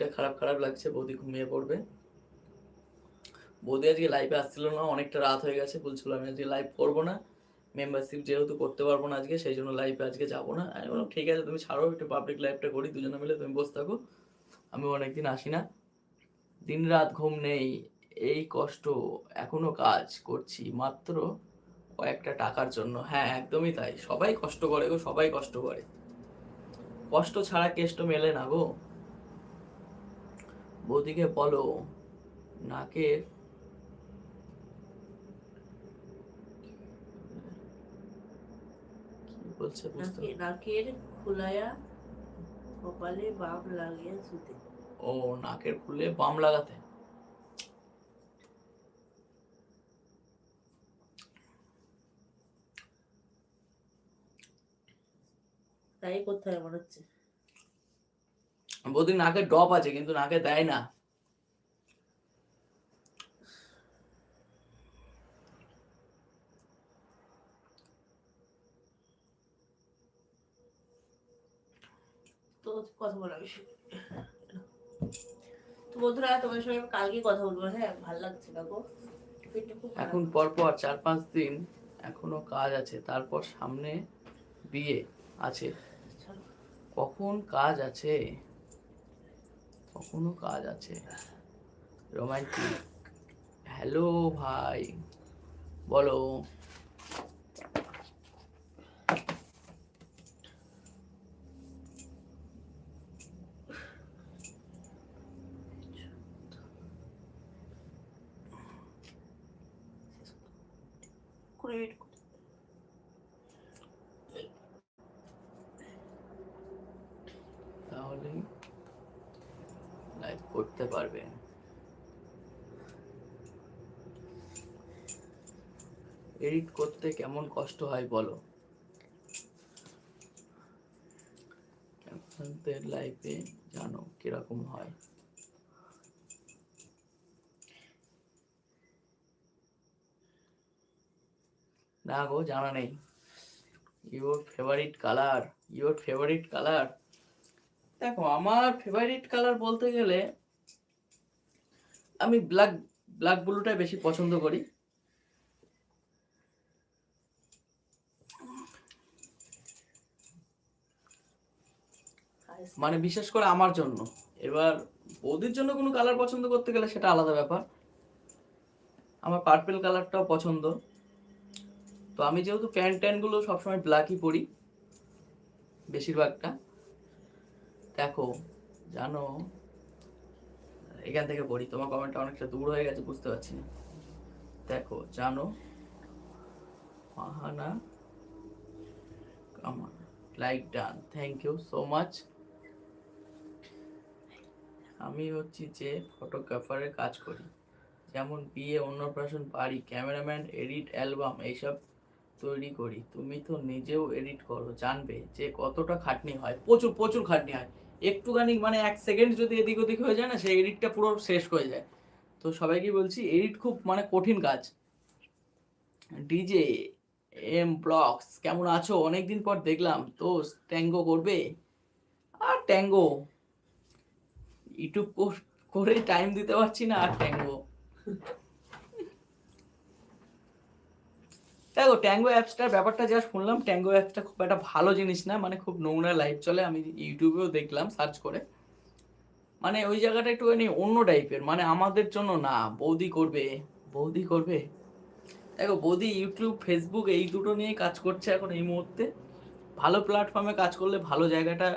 শরীরটা খারাপ খারাপ লাগছে, বৌদি ঘুমিয়ে পড়বে। বৌদি আজকে লাইভে আসছিল না, অনেকটা রাত হয়ে গেছে, বলছিল আমি আজকে লাইভ করব না। মেম্বারশিপ যেহেতু করতে পারব না আজকে, সেই জন্য লাইভে আজকে যাব না। আমি বললাম, ঠিক আছে, তুমি ছাড়ো, একটু পাবলিক লাইভটা করি, দুজনে মিলে তুমি বসে থাকো। আমি অনেকদিন আসি না। দিন রাত ঘুম নেই, এই কষ্ট, এখনও কাজ করছি, মাত্র কয়েকটা টাকার জন্য। হ্যাঁ একদমই তাই। সবাই কষ্ট করে গো, সবাই কষ্ট করে। কষ্ট ছাড়া কেষ্ট মেলে না গো। বৌদিকে বলো নাকের বলছে নাকের খোলায়া কপালে বাম লাগিয়ে শুতে ও নাকের খুলে বাম লাগাতে। তাই করতে হবে মনে হচ্ছে? বৌদির নাকে ডপ আছে কিন্তু নাকে দেয় না। তো কথা বলা তো বন্ধুরা তোমার সঙ্গে কালকে কথা বলব। হ্যাঁ ভালো লাগছে না গো। এখন পরপর চার পাঁচ দিন এখনও কাজ আছে তারপর সামনে বিয়ে আছে। কখন কাজ আছে? কখনো কাজ আছে? রোমান্টিক হ্যালো ভাই। বলো কুড়ি মিনিট করে। তাহলে লাইভ করতে পারবে। এডিট করতে কেমন কষ্ট হয় বলো? আপনাদের লাইফে জানো কীরকম হয়। না গো, জানা নেই। Your favourite colour your favourite colour দেখো, আমার ফেভারিট কালার বলতে গেলে আমি ব্ল্যাক ব্ল্যাক ব্লুটাই বেশি পছন্দ করি। মানে বিশেষ করে আমার জন্য। এবার বৌদির জন্য কোনো কালার পছন্দ করতে গেলে সেটা আলাদা ব্যাপার। আমার পার্পেল কালারটাও পছন্দ। তো আমি যেহেতু প্যান্ট ট্যান্টগুলো সবসময় ব্ল্যাকই পরি, বেশিরভাগটা। দেখো, জানো, এখান থেকে পড়ি। তোমার কমেন্টটা অনেকটা দূর হয়ে গেছে, বুঝতে পারছি না। দেখো, জানো মাহানা আমার like done thank you so much আমি হচ্ছি যে ফটোগ্রাফারের কাজ করি। যেমন বিয়ে, অন্নপ্রাশন, বাড়ি ক্যামেরাম্যান এডিট অ্যালবাম এইসব তৈরি করি। তুমি তো নিজেও এডিট করো, জানবে যে কতটা খাটনি হয়। প্রচুর প্রচুর খাটনি হয়। একটুখানি মানে এক সেকেন্ড যদি এদিক ওদিক হয়ে যায় না, সেই এডিটটা পুরো শেষ হয়ে যায়। তো সবাইকে বলছি এডিট খুব মানে কঠিন কাজ। ডিজে এম ব্লগস কেমন আছো? অনেকদিন পর দেখলাম। তো ট্যাঙ্গো করবে? আর ট্যাঙ্গো? ইউটিউব করে টাইম দিতে পারছি না আর ট্যাঙ্গো। দেখো ট্যাঙ্গো অ্যাপসটার ব্যাপারটা যা শুনলাম ট্যাঙ্গো অ্যাপসটা খুব একটা ভালো জিনিস না মানে খুব নোংরা লাইভ চলে, আমি ইউটিউবেও দেখলাম সার্চ করে। মানে ওই জায়গাটা একটুখানি অন্য টাইপের মানে আমাদের জন্য না, বৌদি করবে বৌদি করবে। দেখো বৌদি ইউটিউব ফেসবুক এই দুটো নিয়ে কাজ করছে এখন এই মুহূর্তে। ভালো প্ল্যাটফর্মে কাজ করলে ভালো জায়গাটা,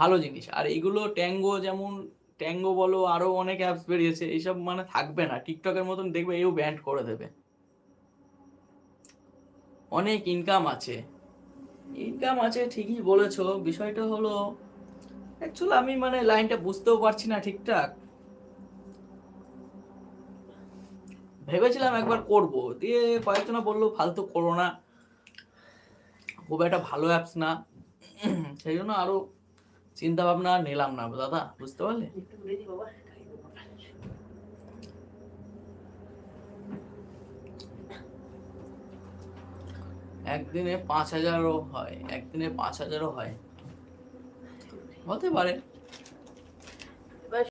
ভালো জিনিস। আর এইগুলো ট্যাঙ্গো যেমন ট্যাঙ্গো বলো আরও অনেক অ্যাপস বেরিয়েছে, এইসব মানে থাকবে না টিকটকের মতন দেখবে, এও ব্যান্ড করে দেবে। অনেক ইনকাম আছে। ইনকাম আছে, ঠিকই বলেছ। বিষয়টা হলো অ্যাকচুয়ালি আমি মানে লাইনটা বুঝতেও পারছি না ঠিকঠাক। ভেবেছিলাম একবার করব। দিয়ে কয়েকজনা বলল, ফালতু করো না। খুব একটা ভালো অ্যাপস না। সেই জন্য আরও চিন্তা ভাবনা নিলাম না, দাদা। বুঝতে পারলে? একদিনে পাঁচ হাজারও হয় একদিনে পাঁচ হাজারও হয়। হতে পারে।